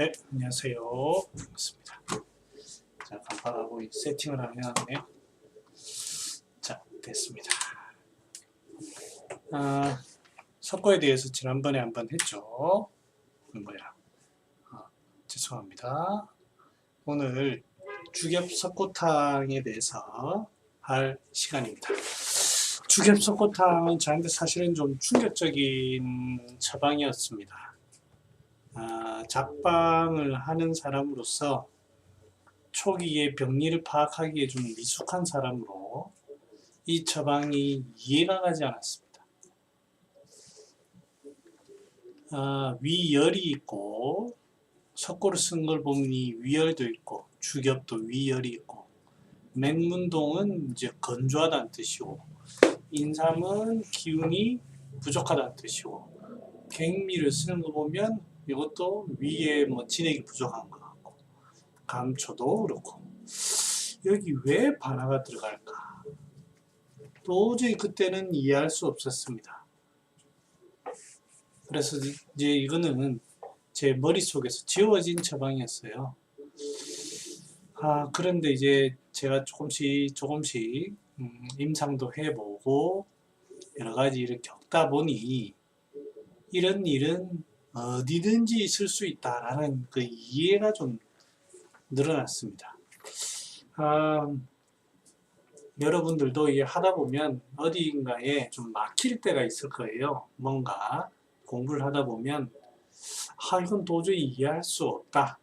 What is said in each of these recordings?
네, 안녕하세요. 반갑습니다. 자, 간판하고 이 세팅을 안 해놨네요. 자, 됐습니다. 아, 석고에 대해서 지난번에 한번 했죠. 뭐야? 아, 죄송합니다. 오늘 주겹 석고탕에 대해서 할 시간입니다. 주겹 석고탕은 저한테 사실은 좀 충격적인 처방이었습니다. 아, 작방을 하는 사람으로서 초기에 병리를 파악하기에 좀 미숙한 사람으로 이 처방이 이해가 가지 않았습니다. 아, 위열이 있고 석고를 쓴걸이 위열도 있고 주겹도 위열이 있고 맹문동은 이제 건조하다는 뜻이고 인삼은 기운이 부족하다는 뜻이고 갱미를 쓰는 거 보면 이것도 위에 뭐 진액이 부족한 것 같고 감초도 그렇고 여기 왜 반화가 들어갈까? 도저히 그때는 이해할 수 없었습니다. 그래서 이제 이거는 제 머릿속에서 지워진 처방이었어요. 아 그런데 이제 제가 조금씩 조금씩 음, 임상도 해보고 여러 가지 이렇게 겪다 보니 이런 일은 어디든지 있을 수 있다라는 그 이해가 좀 늘어났습니다. 아, 여러분들도 이게 하다 보면 어디인가에 좀 막힐 때가 있을 거예요. 뭔가 공부를 하다 보면 아 이건 도저히 이해할 수 없다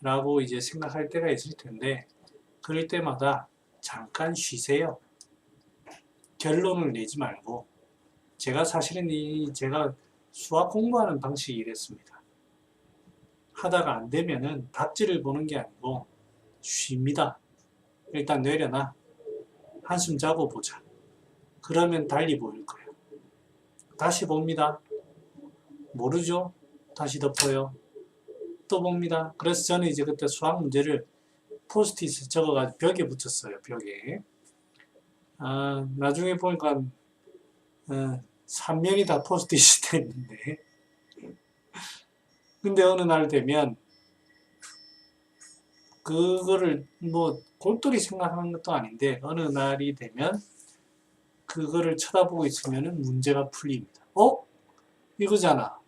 라고 이제 생각할 때가 있을 텐데 그럴 때마다 잠깐 쉬세요. 결론을 내지 말고 제가 사실은 이 제가 수학 공부하는 방식이 이랬습니다. 하다가 안 되면은 답지를 보는 게 아니고 쉽니다. 일단 내려놔. 한숨 자고 보자. 그러면 달리 보일 거예요. 다시 봅니다. 모르죠? 다시 덮어요. 또 봅니다. 그래서 저는 이제 그때 수학 문제를 포스트잇에 적어가지고 벽에 붙였어요. 벽에. 아, 나중에 보니까 어, 3명이 다 포스트잇이 됐는데 근데 어느 날 되면 그거를 뭐 골똘히 생각하는 것도 아닌데 어느 날이 되면 그거를 쳐다보고 있으면 문제가 풀립니다. 어? 이거잖아.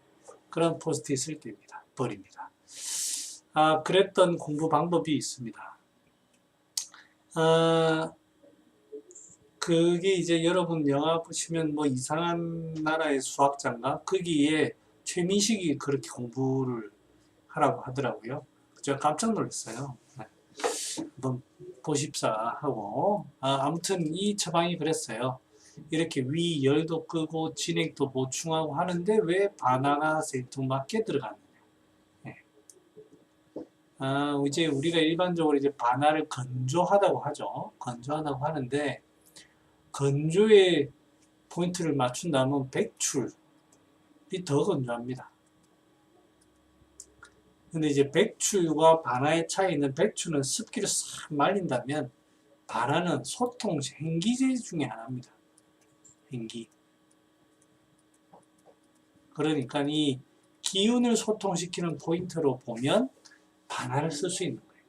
그런 포스트잇을 띱니다. 버립니다. 아, 그랬던 공부 방법이 있습니다. 아, 그게 이제 여러분 영화 보시면 뭐 이상한 나라의 수학자인가 거기에 최민식이 그렇게 공부를 하라고 하더라고요. 제가 깜짝 놀랐어요. 네. 한번 보십사 하고 아, 아무튼 이 처방이 그랬어요. 이렇게 위 열도 끄고 진액도 보충하고 하는데 왜 바나나 생뚱맞게 들어가느냐. 네. 아, 이제 우리가 일반적으로 이제 바나를 건조하다고 하죠. 건조하다고 하는데 건조에 포인트를 맞춘다면 백출이 더 건조합니다. 근데 이제 백출과 반화의 차이는 백출은 습기를 싹 말린다면 반화는 소통 행기제 중에 하나입니다. 행기. 그러니까 이 기운을 소통시키는 포인트로 보면 반화를 쓸 수 있는 거예요.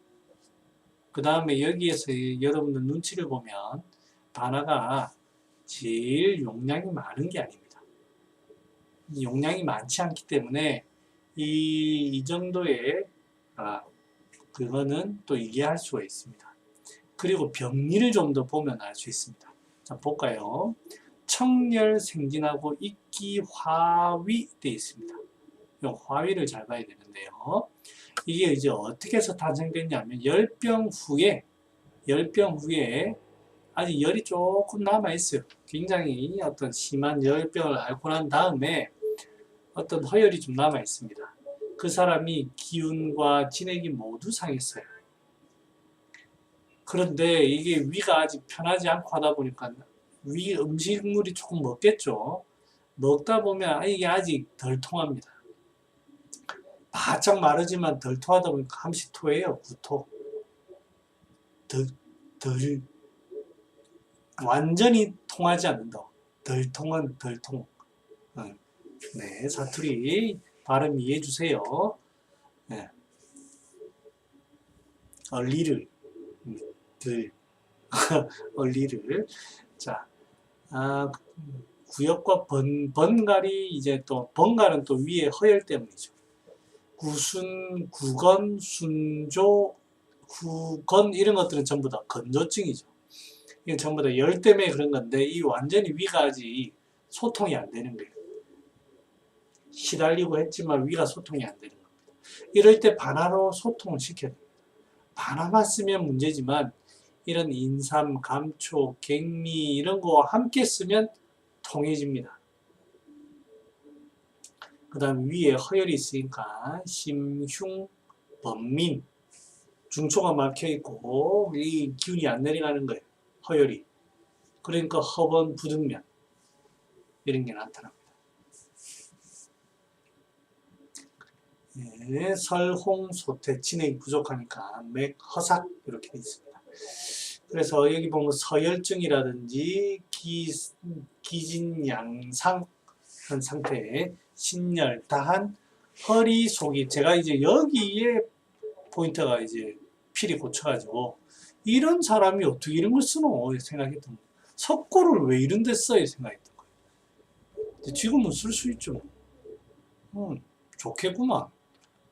그 다음에 여기에서 여러분들 눈치를 보면 단어가 제일 용량이 많은 게 아닙니다. 용량이 많지 않기 때문에 이, 이 정도의 아, 그거는 또 이해할 수가 있습니다. 그리고 병리를 좀 더 보면 알 수 있습니다. 자, 볼까요? 청열 생진하고 익기 화위 되어 있습니다. 이 화위를 잘 봐야 되는데요. 이게 이제 어떻게 해서 탄생됐냐면 열병 후에 열병 후에 아직 열이 조금 남아있어요. 굉장히 어떤 심한 열병을 앓고 난 다음에 어떤 허열이 좀 남아있습니다. 그 사람이 기운과 진액이 모두 상했어요. 그런데 이게 위가 아직 편하지 않고 하다 보니까 위 음식물이 조금 먹겠죠. 먹다 보면 이게 아직 덜 통합니다. 바짝 마르지만 덜 통하다 보니까 함시 토해요. 구토. 덜, 덜 완전히 통하지 않는다. 덜 통은 덜 통. 네, 사투리 발음 이해해 주세요. 예. 얼리를 음, 들 얼리를 자 아, 구역과 번, 번갈이 이제 또 번갈은 또 위에 허열 때문이죠. 구순, 구건, 순조, 구건 이런 것들은 전부 다 건조증이죠. 이건 전부 다 열 때문에 그런 건데 이 완전히 위가 아직 소통이 안 되는 거예요. 시달리고 했지만 위가 소통이 안 되는 겁니다. 이럴 때 반화로 소통을 시켜야 됩니다. 반화만 쓰면 문제지만 이런 인삼, 감초, 갱미 이런 거 함께 쓰면 통해집니다. 그 다음 위에 허열이 있으니까 심흉, 번민 중초가 막혀 있고 이 기운이 안 내려가는 거예요. 허열이. 그러니까 허번, 부등면 이런 게 나타납니다. 예, 설홍, 소태, 진액이 부족하니까 맥, 허삭 이렇게 돼 있습니다. 그래서 여기 보면 서열증이라든지 기, 기진양상 한 상태에 신열, 다한, 허리, 속이 제가 이제 여기에 포인트가 이제 필이 고쳐가지고 이런 사람이 어떻게 이런 걸 쓰노 생각했던 거예요. 석고를 왜 이런 데 써요 생각했던 거예요. 지금은 쓸 수 있죠. 음, 좋겠구만.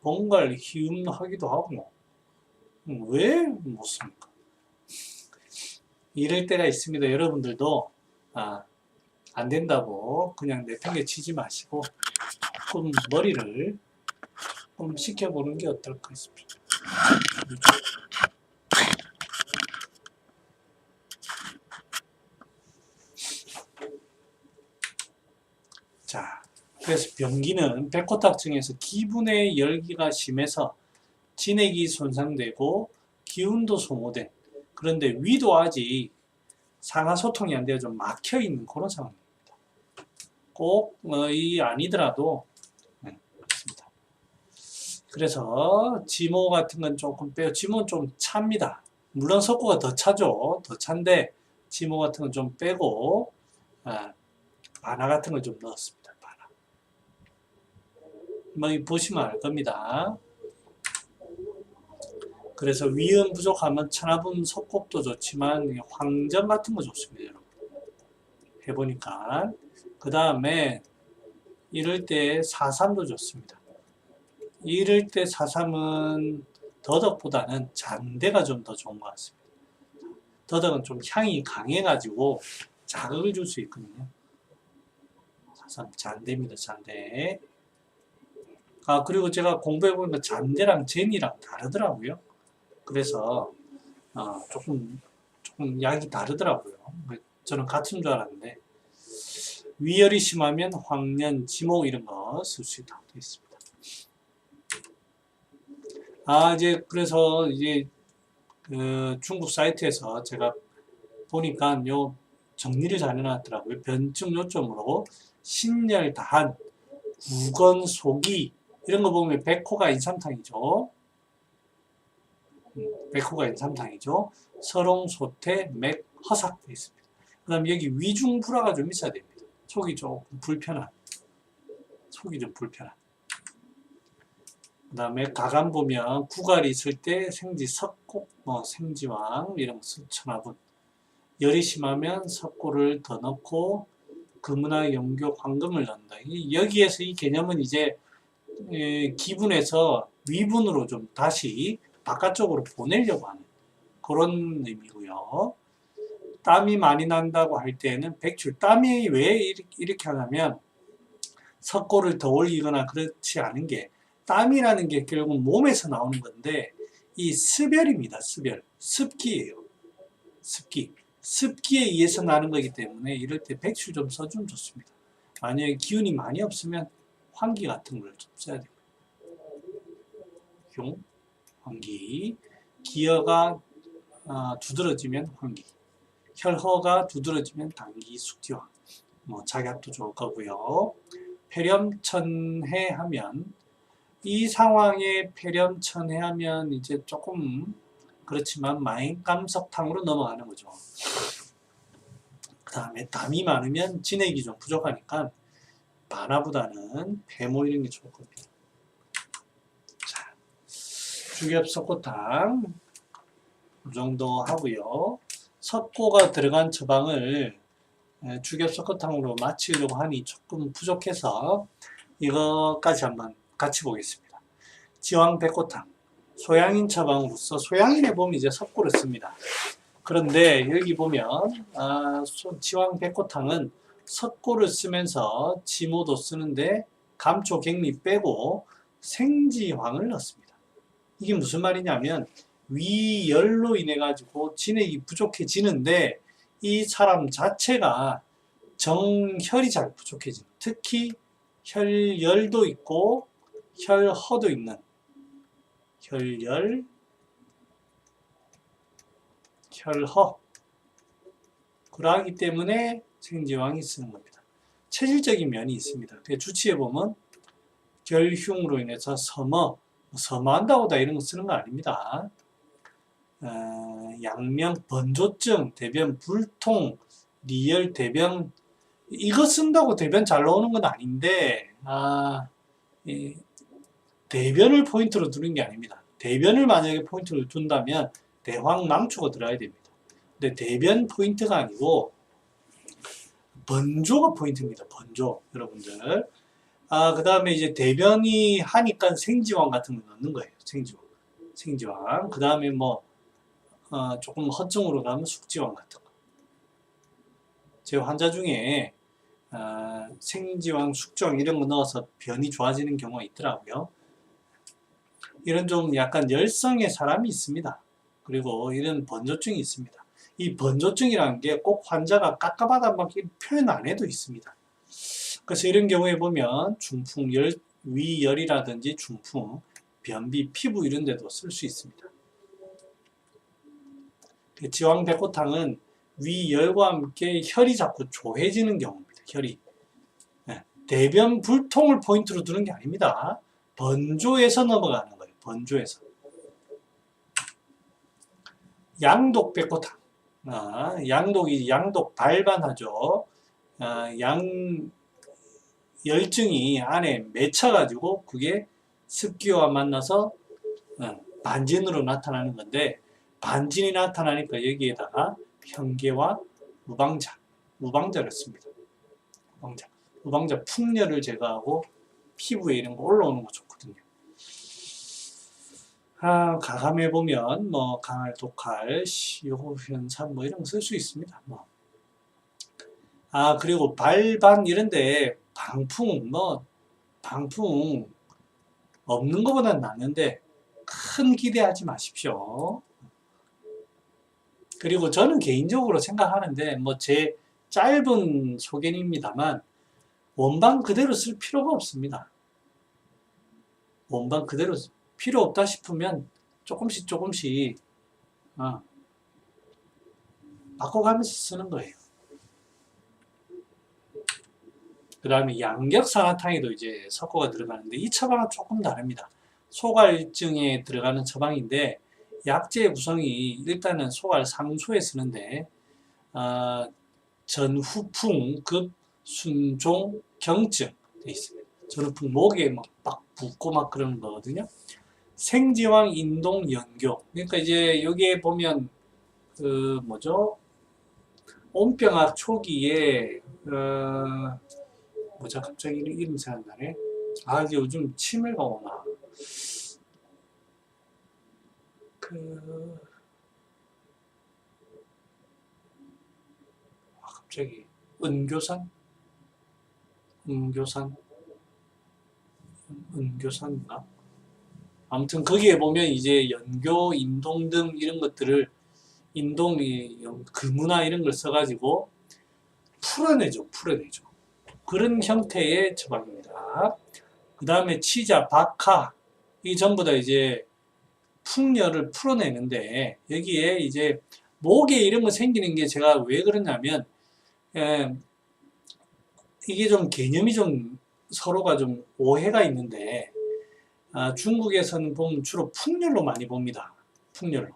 뭔가를 희음하기도 하고 음, 왜못 씁니까? 이럴 때가 있습니다. 여러분들도 아, 안 된다고 그냥 내팽개 치지 마시고 조금 머리를 좀 식혀보는 게 어떨까 싶습니다. 자, 그래서 변기는 백호탁증에서 기분의 열기가 심해서 진액이 손상되고 기운도 소모된 그런데 위도 아직 상하 소통이 안 되어 좀 막혀 있는 그런 상황입니다. 꼭이 아니더라도 네, 그렇습니다. 그래서 지모 같은 건 조금 빼요. 지모는 좀 찹니다. 물론 석고가 더 차죠. 더 찬데 지모 같은 건 좀 빼고 아, 바나 같은 걸 좀 넣었습니다. 뭐 보시면 알 겁니다. 그래서 위음 부족하면 천하분 석곡도 좋지만 황전 같은 거 좋습니다, 여러분. 해보니까 그 다음에 이럴 때 사삼도 좋습니다. 이럴 때 사삼은 더덕보다는 잔대가 좀 더 좋은 것 같습니다. 더덕은 좀 향이 강해가지고 자극을 줄 수 있거든요. 사삼 잔대입니다, 잔대. 아 그리고 제가 공부해보니까 잔대랑 제니랑 다르더라고요. 그래서 어, 조금 조금 약이 다르더라고요. 저는 같은 줄 알았는데 위열이 심하면 황년, 지목 이런 거 쓸 수 있다고 되어 있습니다. 아 이제 그래서 이제 그 중국 사이트에서 제가 보니까 요 정리를 잘 해놨더라고요. 변증 요점으로 신열, 다한, 구건, 소기 이런 거 보면 백호가 인삼탕이죠. 백호가 인삼탕이죠. 서롱, 소태, 맥, 허삭 되어 있습니다. 그 다음에 여기 위중불화가 좀 있어야 됩니다. 속이 조금 불편한 속이 좀 불편한 그 다음에 가감 보면 구갈이 있을 때 생지 석곡, 뭐 생지왕 이런 거 천하분 열이 심하면 석고를 더 넣고 금은화, 영교, 황금을 넣는다. 여기에서 이 개념은 이제 기분에서 위분으로 좀 다시 바깥쪽으로 보내려고 하는 그런 의미고요. 땀이 많이 난다고 할 때는 백출, 땀이 왜 이렇게 하냐면 석고를 더 올리거나 그렇지 않은 게 땀이라는 게 결국 몸에서 나오는 건데 이 습열입니다. 습열. 습기예요. 습기. 습기에 의해서 나는 거기 때문에 이럴 때 백출 좀 써주면 좋습니다. 만약에 기운이 많이 없으면 환기 같은 걸 좀 써야 됩니다. 흉, 환기. 기어가 어, 두드러지면 환기. 혈허가 두드러지면 당기 숙지화. 뭐 작약도 좋을 거고요. 폐렴천해 하면 이 상황에 폐렴천해 하면 이제 조금 그렇지만 마인감석탕으로 넘어가는 거죠. 그 다음에 담이 많으면 진액이 좀 부족하니까 바나보다는 폐모 이런 게 좋을 겁니다. 자, 주겹 석고탕 이 정도 하고요. 석고가 들어간 처방을 에, 주겹 석고탕으로 마치려고 하니 조금 부족해서 이거까지 한번 같이 보겠습니다. 지왕 백고탕 소양인 처방으로서 소양인에 보면 이제 석고를 씁니다. 그런데 여기 보면 아, 소- 지왕 백고탕은 석고를 쓰면서 지모도 쓰는데 감초 갱리 빼고 생지황을 넣습니다. 이게 무슨 말이냐면 위열로 인해 가지고 진액이 부족해지는데 이 사람 자체가 정혈이 잘 부족해지는 특히 혈열도 있고 혈허도 있는 혈열 혈허 그러하기 때문에 생지왕이 쓰는 겁니다. 체질적인 면이 있습니다. 그 주치에 보면 결흉으로 인해서 서머, 서머한다고 다 이런 거 쓰는 거 아닙니다. 어, 양면 번조증, 대변 불통, 리열 대변 이거 쓴다고 대변 잘 나오는 건 아닌데 아, 이 대변을 포인트로 두는 게 아닙니다. 대변을 만약에 포인트로 둔다면 대황망초가 들어야 됩니다. 근데 대변 포인트가 아니고 번조가 포인트입니다. 번조 여러분들. 아, 그 다음에 이제 대변이 하니까 생지왕 같은 거 넣는 거예요. 생지왕. 생지왕. 그 다음에 뭐, 어, 조금 허증으로 가면 숙지왕 같은 거. 제 환자 중에, 아, 생지왕, 숙지왕 이런 거 넣어서 변이 좋아지는 경우가 있더라고요. 이런 좀 약간 열성의 사람이 있습니다. 그리고 이런 번조증이 있습니다. 이 번조증이라는 게 꼭 환자가 깝깝하다 막 이렇게 표현 안 해도 있습니다. 그래서 이런 경우에 보면 중풍, 열, 위열이라든지 중풍, 변비, 피부 이런 데도 쓸 수 있습니다. 그 지왕백호탕은 위열과 함께 혈이 자꾸 조해지는 경우입니다. 혈이. 네, 대변 불통을 포인트로 두는 게 아닙니다. 번조에서 넘어가는 거예요. 번조에서. 양독 백호탕. 아, 양독이 양독 발반하죠. 아, 양 열증이 안에 맺혀가지고 그게 습기와 만나서 어, 반진으로 나타나는 건데 반진이 나타나니까 여기에다가 현계와 무방자, 무방자를 씁니다. 무방자, 무방자 풍열을 제거하고 피부에 이런 거 올라오는 거 좋거든요. 아, 가감해 보면 뭐 강할, 독할, 시호, 현산 뭐 이런 거 쓸 수 있습니다. 뭐. 아 그리고 발반 이런데 방풍 뭐 방풍 없는 것보다 낫는데 큰 기대하지 마십시오. 그리고 저는 개인적으로 생각하는데 뭐 제 짧은 소견입니다만 원방 그대로 쓸 필요가 없습니다. 원방 그대로 쓰- 필요 없다 싶으면 조금씩 조금씩 어, 바꿔가면서 쓰는 거예요. 그 다음에 양격산화탕에도 이제 석고가 들어가는데 이 처방은 조금 다릅니다. 소갈증에 들어가는 처방인데 약재의 구성이 일단은 소갈 상소에 쓰는데 어, 전후풍, 급, 순종, 경증 돼 있습니다. 전후풍 목에 막, 막 붓고 막 그러는 거거든요. 생지왕, 인동, 연교. 그러니까 이제 여기에 보면 그 뭐죠? 온병학 초기에 어, 뭐자 갑자기 이름 생각나네. 아 이제 요즘 치매가 오나. 그 아, 갑자기 은교산, 은교산, 은교산인가? 아무튼 거기에 보면 이제 연교, 인동 등 이런 것들을 인동이 금문화 이런 걸 써가지고 풀어내죠, 풀어내죠. 그런 형태의 처방입니다. 그 다음에 치자, 박하 이 전부 다 이제 풍열을 풀어내는데 여기에 이제 목에 이런 거 생기는 게 제가 왜 그러냐면 에, 이게 좀 개념이 좀 서로가 좀 오해가 있는데 아, 중국에서는 보면 주로 풍열로 많이 봅니다. 풍열로.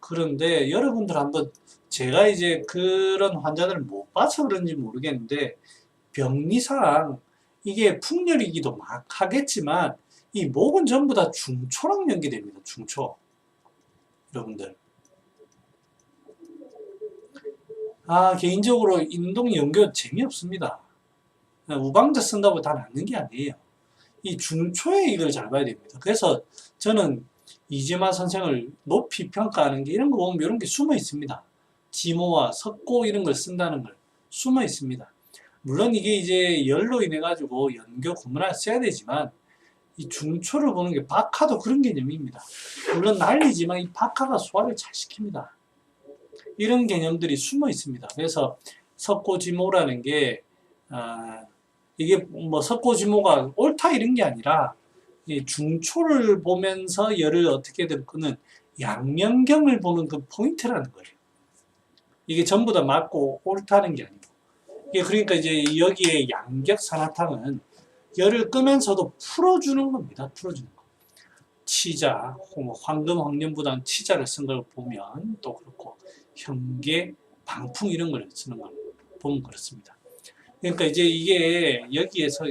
그런데 여러분들 한번 제가 이제 그런 환자들을 못 봐서 그런지 모르겠는데 병리상 이게 풍열이기도 막 하겠지만 이 목은 전부 다 중초랑 연계됩니다. 중초. 여러분들. 아, 개인적으로 인동 연교 재미없습니다. 우방자 쓴다고 다 낫는 게 아니에요. 이 중초에 이걸 잘 봐야 됩니다. 그래서 저는 이재마 선생을 높이 평가하는 게 이런 거 보면 이런 게 숨어 있습니다. 지모와 석고 이런 걸 쓴다는 걸 숨어 있습니다. 물론 이게 이제 열로 인해 가지고 연교 구문을 써야 되지만 이 중초를 보는 게 박하도 그런 개념입니다. 물론 난리지만 이 박하가 소화를 잘 시킵니다. 이런 개념들이 숨어 있습니다. 그래서 석고지모라는 게 아, 이게 뭐 석고지모가 옳다 이런 게 아니라 이 중초를 보면서 열을 어떻게든 끄는 양면경을 보는 그 포인트라는 거예요. 이게 전부 다 맞고 옳다는 게 아니고. 그러니까 이제 여기에 양격 산화탕은 열을 끄면서도 풀어주는 겁니다. 풀어주는 거. 치자, 뭐 황금, 황년보다는 치자를 쓴 걸 보면 또 그렇고 현계, 방풍 이런 걸 쓰는 걸 보면 그렇습니다. 그러니까 이제 이게 여기에서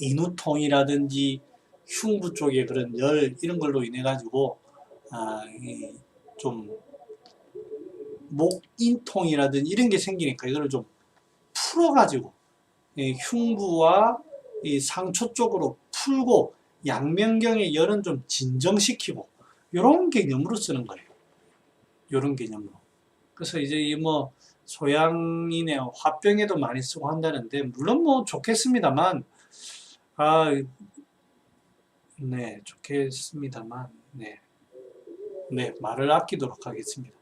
인후통이라든지 흉부 쪽에 그런 열 이런 걸로 인해 가지고 아, 이좀 목인통이라든지 이런 게 생기니까 이거를 좀 풀어가지고 이 흉부와 이 상처 쪽으로 풀고 양면경의 열은 좀 진정시키고 이런 개념으로 쓰는 거예요. 이런 개념으로. 그래서 이제 이 뭐 소양인의 화병에도 많이 쓰고 한다는데 물론 뭐 좋겠습니다만 아, 네, 좋겠습니다만 네, 네 말을 아끼도록 하겠습니다.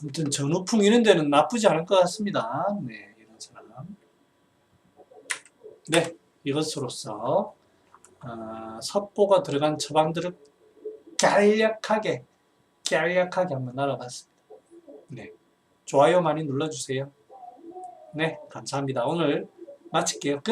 아무튼 전후풍 이런 데는 나쁘지 않을 것 같습니다. 네, 이런 사람. 네, 이것으로서 어, 석고가 들어간 처방들을 간략하게 간략하게 한번 알아봤습니다. 네, 좋아요 많이 눌러주세요. 네, 감사합니다. 오늘 마칠게요. 끝.